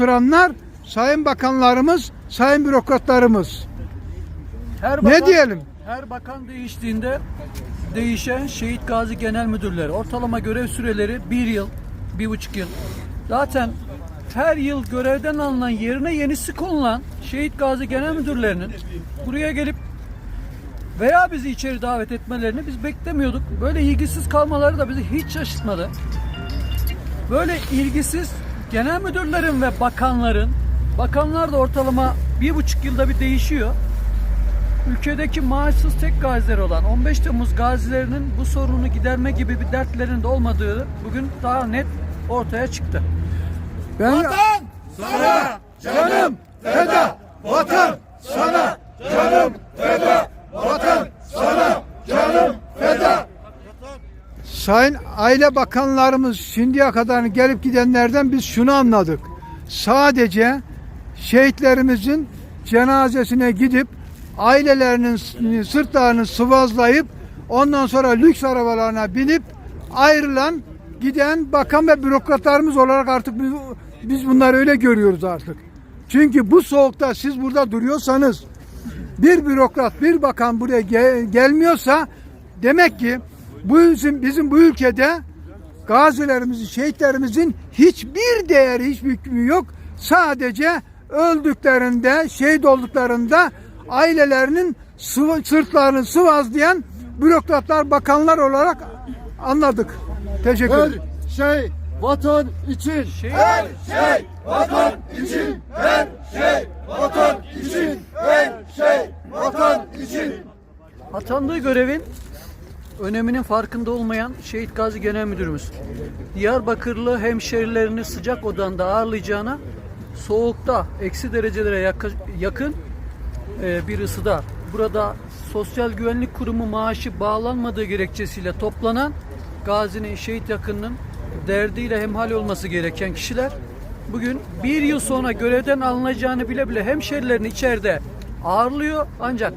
tutturanlar sayın bakanlarımız, sayın bürokratlarımız. Her Ne diyelim? Her bakan değiştiğinde değişen şehit gazi genel müdürleri ortalama görev süreleri bir yıl, bir buçuk yıl. Zaten her yıl görevden alınan yerine yenisi konulan şehit gazi genel müdürlerinin buraya gelip veya bizi içeri davet etmelerini biz beklemiyorduk. Böyle ilgisiz kalmaları da bizi hiç şaşırtmadı. Böyle ilgisiz genel müdürlerin ve bakanların, bakanlar da ortalama bir buçuk yılda bir değişiyor. Ülkedeki maaşsız tek gaziler olan 15 Temmuz gazilerinin bu sorunu giderme gibi bir dertlerinin de olmadığı bugün daha net ortaya çıktı. Ben sana canım feda vatan sana canım feda vatan sana canım feda Sayın aile bakanlarımız şimdiye kadar gelip gidenlerden biz şunu anladık. Sadece şehitlerimizin cenazesine gidip ailelerinin sırtlarını sıvazlayıp ondan sonra lüks arabalarına binip ayrılan giden bakan ve bürokratlarımız olarak artık biz, biz bunları öyle görüyoruz artık. Çünkü bu soğukta siz burada duruyorsanız bir bürokrat, bir bakan buraya gel- gelmiyorsa demek ki bu bizim, bizim bu ülkede gazilerimizin, şehitlerimizin hiçbir değeri, hiçbir hükmü yok. Sadece öldüklerinde, şehit olduklarında ailelerinin sıvı, sırtlarını sıvazlayan bürokratlar, bakanlar olarak anladık. Teşekkür Her ederim. şey vatan için. Şehit, şey vatan için. Her şey vatan için. Her şey vatan için. atandığı görevin öneminin farkında olmayan Şehit Gazi Genel Müdürümüz. Diyarbakırlı hemşerilerini sıcak odanda ağırlayacağına soğukta eksi derecelere yakın, e, bir ısıda burada Sosyal Güvenlik Kurumu maaşı bağlanmadığı gerekçesiyle toplanan Gazi'nin şehit yakınının derdiyle hemhal olması gereken kişiler bugün bir yıl sonra görevden alınacağını bile bile hemşerilerini içeride ağırlıyor ancak